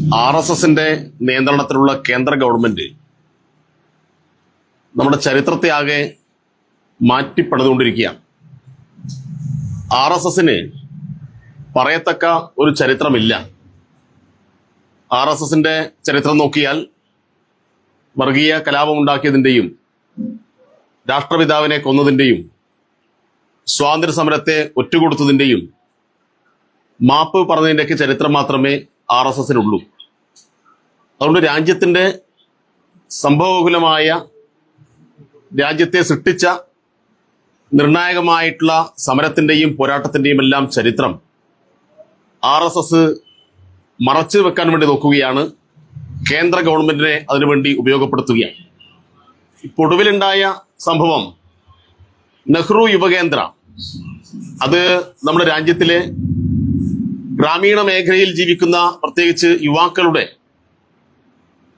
R S എസിന്റെ നിയന്ത്രണത്തിലുള്ള കേന്ദ്ര ഗവൺമെന്റ് നമ്മുടെ ചരിത്രത്തെ ആകെ മാറ്റിപ്പണിതുകൊണ്ടിരിക്കുകയാണ്. ആർ എസ് എസിന് പറയത്തക്ക ഒരു ചരിത്രമില്ല. ആർ എസ് എസിന്റെ ചരിത്രം നോക്കിയാൽ വർഗീയ കലാപം ഉണ്ടാക്കിയതിന്റെയും രാഷ്ട്രപിതാവിനെ കൊന്നതിന്റെയും സ്വാതന്ത്ര്യ സമരത്തെ ഒറ്റുകൊടുത്തതിന്റെയും മാപ്പ് പറഞ്ഞതിന്റെയൊക്കെ ചരിത്രം മാത്രമേ ആർ എസ് എസിനുള്ളൂ അതുകൊണ്ട് രാജ്യത്തിന്റെ സംഭവകുലമായ രാജ്യത്തെ സൃഷ്ടിച്ച നിർണായകമായിട്ടുള്ള സമരത്തിന്റെയും പോരാട്ടത്തിന്റെയും എല്ലാം ചരിത്രം ആർ എസ് എസ് മറച്ചു വെക്കാൻ വേണ്ടി നോക്കുകയാണ്. കേന്ദ്ര ഗവൺമെന്റിനെ അതിനുവേണ്ടി ഉപയോഗപ്പെടുത്തുകയാണ്. ഒടുവിലുണ്ടായ സംഭവം നെഹ്റു യുവകേന്ദ്ര. അത് നമ്മുടെ രാജ്യത്തിലെ ഗ്രാമീണ മേഖലയിൽ ജീവിക്കുന്ന പ്രത്യേകിച്ച് യുവാക്കളുടെ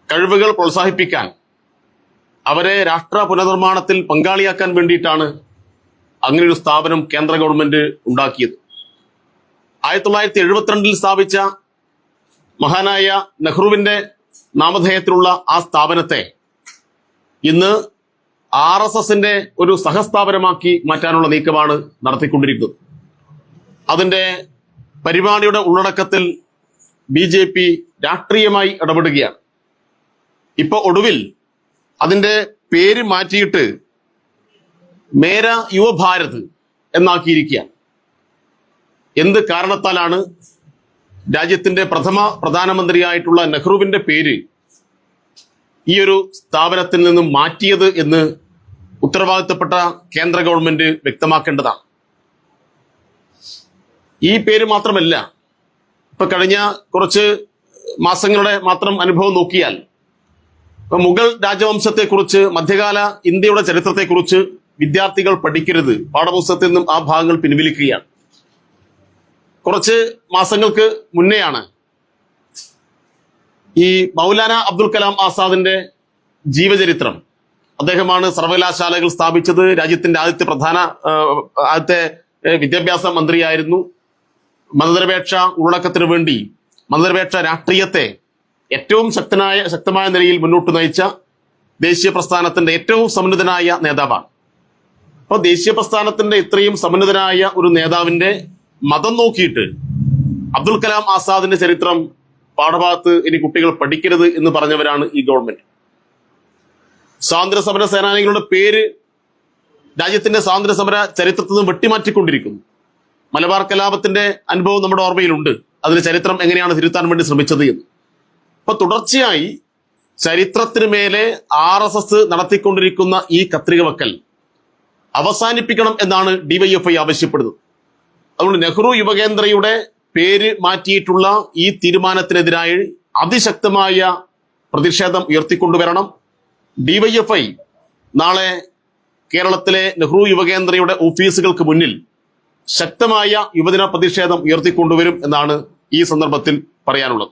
കഴിവുകൾ പ്രോത്സാഹിപ്പിക്കാൻ അവരെ രാഷ്ട്ര പുനർനിർമ്മാണത്തിൽ പങ്കാളിയാക്കാൻ വേണ്ടിയിട്ടാണ് അങ്ങനെ ഒരു സ്ഥാപനം കേന്ദ്ര ഗവൺമെന്റ് ഉണ്ടാക്കിയത്. ആയിരത്തി തൊള്ളായിരത്തി എഴുപത്തിരണ്ടിൽ സ്ഥാപിച്ച മഹാനായ നെഹ്റുവിന്റെ നാമധേയത്തിലുള്ള ആ സ്ഥാപനത്തെ ഇന്ന് ആർ എസ് എസിന്റെ ഒരു സഹസ്ഥാപനമാക്കി മാറ്റാനുള്ള നീക്കമാണ് നടത്തിക്കൊണ്ടിരിക്കുന്നത്. അതിന്റെ പരിപാടിയുടെ ഉള്ളടക്കത്തിൽ ബി ജെ പി രാഷ്ട്രീയമായി ഇടപെടുകയാണ്. ഇപ്പൊ ഒടുവിൽ അതിന്റെ പേര് മാറ്റിയിട്ട് മേര യുവഭാരത് എന്നാക്കിയിരിക്കുകയാണ്. എന്ത് കാരണത്താലാണ് രാജ്യത്തിന്റെ പ്രഥമ പ്രധാനമന്ത്രിയായിട്ടുള്ള നെഹ്റുവിന്റെ പേര് ഈ ഒരു സ്ഥാപനത്തിൽ നിന്നും മാറ്റിയത് എന്ന് ഉത്തരവാദിത്തപ്പെട്ട കേന്ദ്ര ഗവൺമെന്റ് വ്യക്തമാക്കേണ്ടതാണ്. ഈ പേര് മാത്രമല്ല ഇപ്പൊ കഴിഞ്ഞ കുറച്ച് മാസങ്ങളുടെ മാത്രം അനുഭവം നോക്കിയാൽ മുഗൾ രാജവംശത്തെക്കുറിച്ച് മധ്യകാല ഇന്ത്യയുടെ ചരിത്രത്തെക്കുറിച്ച് വിദ്യാർത്ഥികൾ പഠിക്കരുത്. പാഠപുസ്തകത്തിൽ നിന്നും ആ ഭാഗങ്ങൾ പിൻവലിക്കുകയാണ്. കുറച്ച് മാസങ്ങൾക്ക് മുന്നെയാണ് ഈ മൗലാന അബ്ദുൽ കലാം ആസാദിന്റെ ജീവചരിത്രം. അദ്ദേഹമാണ് സർവകലാശാലകൾ സ്ഥാപിച്ചത്. രാജ്യത്തിന്റെ ആദ്യത്തെ പ്രധാന ആദ്യത്തെ വിദ്യാഭ്യാസ മന്ത്രിയായിരുന്നു. മതനിരപേക്ഷ ഉള്ളടക്കത്തിന് വേണ്ടി മതനിരപേക്ഷ രാഷ്ട്രീയത്തെ ഏറ്റവും ശക്തനായ ശക്തമായ നിലയിൽ മുന്നോട്ട് നയിച്ച ദേശീയ പ്രസ്ഥാനത്തിന്റെ ഏറ്റവും സമുന്നതനായ നേതാവാണ്. അപ്പൊ ദേശീയ പ്രസ്ഥാനത്തിന്റെ ഇത്രയും സമുന്നതനായ ഒരു നേതാവിന്റെ മതം നോക്കിയിട്ട് അബ്ദുൽ കലാം ആസാദിന്റെ ചരിത്രം പാഠഭാഗത്ത് ഇനി കുട്ടികൾ പഠിക്കരുത് എന്ന് പറഞ്ഞവരാണ് ഈ ഗവൺമെന്റ് സ്വാതന്ത്ര്യ സമര സേനാനികളുടെ പേര് രാജ്യത്തിന്റെ സ്വാതന്ത്ര്യ സമര ചരിത്രത്തിൽ നിന്ന് വെട്ടിമാറ്റിക്കൊണ്ടിരിക്കുന്നു. മലബാർ കലാപത്തിന്റെ അനുഭവം നമ്മുടെ ഓർമ്മയിലുണ്ട്. അതിന് ചരിത്രം എങ്ങനെയാണ് തിരുത്താൻ വേണ്ടി ശ്രമിച്ചത് എന്ന്. അപ്പൊ തുടർച്ചയായി ചരിത്രത്തിന് മേലെ ആർ എസ് എസ് നടത്തിക്കൊണ്ടിരിക്കുന്ന ഈ കത്രിക വക്കൽ അവസാനിപ്പിക്കണം എന്നാണ് ഡിവൈഎഫ്ഐ ആവശ്യപ്പെടുന്നത്. അതുകൊണ്ട് നെഹ്റു യുവകേന്ദ്രയുടെ പേര് മാറ്റിയിട്ടുള്ള ഈ തീരുമാനത്തിനെതിരായി അതിശക്തമായ പ്രതിഷേധം ഉയർത്തിക്കൊണ്ടുവരണം. ഡിവൈഎഫ്ഐ നാളെ കേരളത്തിലെ നെഹ്റു യുവകേന്ദ്രയുടെ ഓഫീസുകൾക്ക് മുന്നിൽ ശക്തമായ യുവജന പ്രതിഷേധം ഉയർത്തിക്കൊണ്ടുവരും എന്നാണ് ഈ സന്ദർഭത്തിൽ പറയാനുള്ളത്.